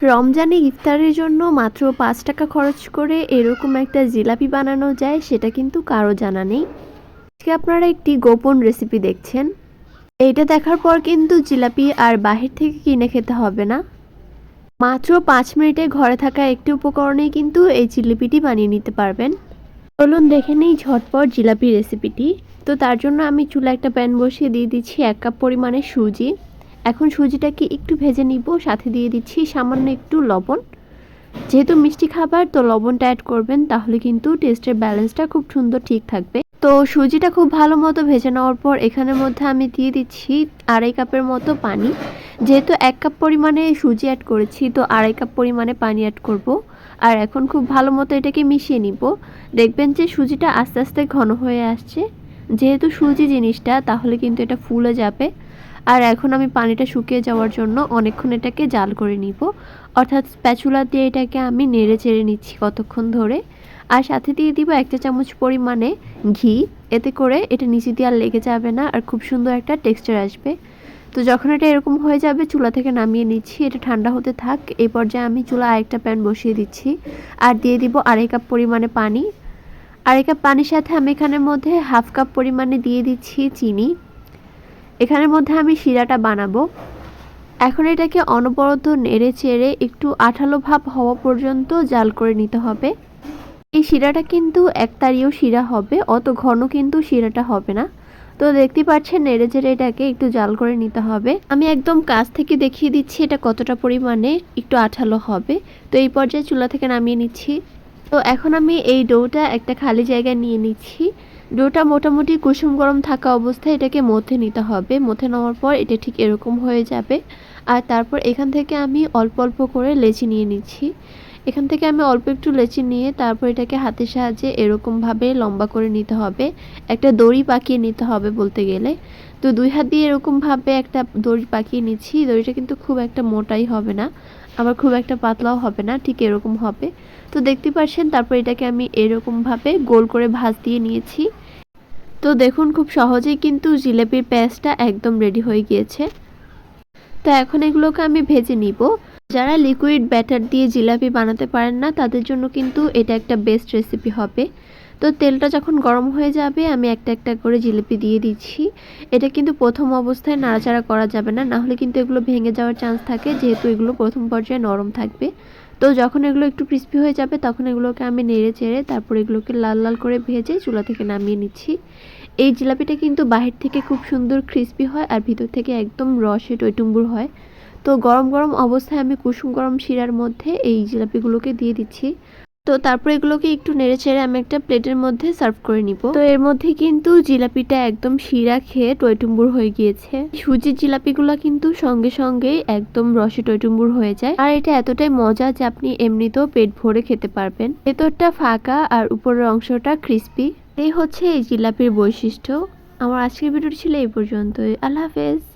রমজানে ইফতারের জন্য মাত্র পাঁচ টাকা খরচ করে এরকম একটা জিলাপি বানানো যায়, সেটা কিন্তু কারও জানা নেই। আজকে আপনারা একটি গোপন রেসিপি দেখছেন। এইটা দেখার পর কিন্তু জিলাপি আর বাহির থেকে কিনে খেতে হবে না। মাত্র পাঁচ মিনিটে ঘরে থাকা একটি উপকরণেই কিন্তু এই জিলিপিটি বানিয়ে নিতে পারবেন। চলুন দেখে নিই ঝটপট জিলাপি রেসিপিটি তো তার জন্য আমি চুলা একটা প্যান বসিয়ে দিয়ে দিচ্ছি এক কাপ পরিমাণে সুজি। এখন সুজিটাকে একটু ভেজে নিব, সাথে দিয়ে দিচ্ছি সামান্য একটু লবণ। যেহেতু মিষ্টি খাবার, তো লবণটা অ্যাড করবেন, তাহলে কিন্তু টেস্টের ব্যালেন্সটা খুব সুন্দর ঠিক থাকবে। তো সুজিটা খুব ভালো মতো ভেজে নেওয়ার পর এখানের মধ্যে আমি দিয়ে দিচ্ছি আড়াই কাপের মতো পানি। যেহেতু এক কাপ পরিমাণে সুজি অ্যাড করেছি, তো আড়াই কাপ পরিমাণে পানি অ্যাড করব। আর এখন খুব ভালো মতো এটাকে মিশিয়ে নিব। দেখবেন যে সুজিটা আস্তে আস্তে ঘন হয়ে আসছে। যেহেতু সুজি জিনিসটা, তাহলে কিন্তু এটা ফুলে যাবে। আর এখন আমি পানিটা শুকিয়ে যাওয়ার জন্য অনেকক্ষণ এটাকে জাল করে নিব। অর্থাৎ স্প্যাচুলা দিয়ে এটাকে আমি নেড়ে চেড়ে নিচ্ছি কতক্ষণ ধরে। আর সাথে দিয়ে দিব একটা চামচ পরিমাণে ঘি। এতে করে এটা নিচে দিয়ে আর লেগে যাবে না আর খুব সুন্দর একটা টেক্সচার আসবে। তো যখন এটা এরকম হয়ে যাবে, চুলা থেকে নামিয়ে নিচ্ছি। এটা ঠান্ডা হতে থাক। এই পর্যায়ে আমি চুলা আরেকটা প্যান বসিয়ে দিচ্ছি। আর দিয়ে দিব আড়াই কাপ পরিমাণে পানি। আড়াই কাপ পানির সাথে আমি এখানের মধ্যে হাফ কাপ পরিমাণে দিয়ে দিচ্ছি চিনি। এখানের মধ্যে আমি শিরাটা বানাবো। এখন এটাকে অনবরত নেড়ে চেড়ে একটু আঠালো ভাব হওয়া পর্যন্ত জাল করে নিতে হবে। এই শিরাটা কিন্তু একতারীয় শিরা হবে, অত ঘন কিন্তু শিরাটা হবে না। তো দেখতে পাচ্ছেন, নেড়ে চেড়ে এটাকে একটু জাল করে নিতে হবে। আমি একদম কাছ থেকে দেখিয়ে দিচ্ছি এটা কতটা পরিমাণে একটু আঠালো হবে। তো এই পর্যায়ে চুলা থেকে নামিয়ে নিচ্ছি। তো এখন আমি এই ডোটা একটা খালি জায়গায় নিয়ে নিচ্ছি। ডোটা মোটামুটি কুসুম গরম থাকা অবস্থায় এটাকে মধ্যে নিতে হবে। মধ্যে নেওয়ার পর এটা ঠিক এরকম হয়ে যাবে। আর তারপর এখান থেকে আমি অল্প অল্প করে লেচি নিয়ে নিচ্ছি। এখান থেকে আমি অল্প একটু লেচি নিয়ে তারপর এটাকে হাতের সাহায্যে এরকমভাবে লম্বা করে নিতে হবে। একটা দড়ি পাকিয়ে নিতে হবে বলতে গেলে। তো দুই হাত দিয়ে এরকমভাবে একটা দড়ি পাকিয়ে নিচ্ছি। দড়িটা কিন্তু খুব একটা মোটাই হবে না। আবার খুব একটা পাতলাও হবে না, ঠিক এরকম হবে। তো দেখতে পাচ্ছেন তারপর এটাকে আমি এরকমভাবে গোল করে ভাজ দিয়ে নিয়েছি। তো দেখুন খুব সহজেই কিন্তু জিলেপির প্যাঁচটা একদম রেডি হয়ে গিয়েছে। তো এখন এগুলোকে আমি ভেজে নিব। যারা লিকুইড ব্যাটার দিয়ে জিলাপি বানাতে পারেন না, তাদের জন্য কিন্তু এটা একটা বেস্ট রেসিপি হবে। তো তেলটা যখন গরম হয়ে যাবে, আমি একটা একটা করে জিলিপি দিয়ে দিচ্ছি। এটা কিন্তু প্রথম অবস্থায় নাড়াচাড়া করা যাবে না নাহলে কিন্তু এগুলো ভেঙে যাওয়ার চান্স থাকে, যেহেতু এগুলো প্রথম পর্যায়ে নরম থাকবে। তো যখন এগুলো একটু ক্রিস্পি হয়ে যাবে, তখন এগুলোকে আমি নেড়ে চেড়ে তারপর এগুলোকে লাল লাল করে ভেজে চুলা থেকে নামিয়ে নিচ্ছি। এই জিলাপিটা কিন্তু বাহির থেকে খুব সুন্দর ক্রিস্পি হয় আর ভিতর থেকে একদম রসে টৈটুম্বুর হয়। তো গরম গরম অবস্থায় আমি কুসুম গরম শিরার মধ্যে এই জিলাপিগুলোকে দিয়ে দিচ্ছি। তো তারপর এগুলোকে একটু নেড়ে চেড়ে আমি একটা প্লেটের মধ্যে সার্ভ করে নিব। তো এর মধ্যে কিন্তু জিলাপিটা একদম শিরা খেয়ে টইটুম্বুর হয়ে গিয়েছে। সুজির জিলাপিগুলো কিন্তু সঙ্গে সঙ্গে একদম রসে টইটুম্বুর হয়ে যায়। আর এটা এতটাই মজা যে আপনি এমনিতেও পেট ভরে খেতে পারবেন। ভেতরটা ফাঁকা আর উপরের অংশটা ক্রিস্পি। এই হচ্ছে এই জিলাপির বৈশিষ্ট্য। আমার আজকের ভিডিওটি ছিল এই পর্যন্তই। আল্লাহ হাফেজ।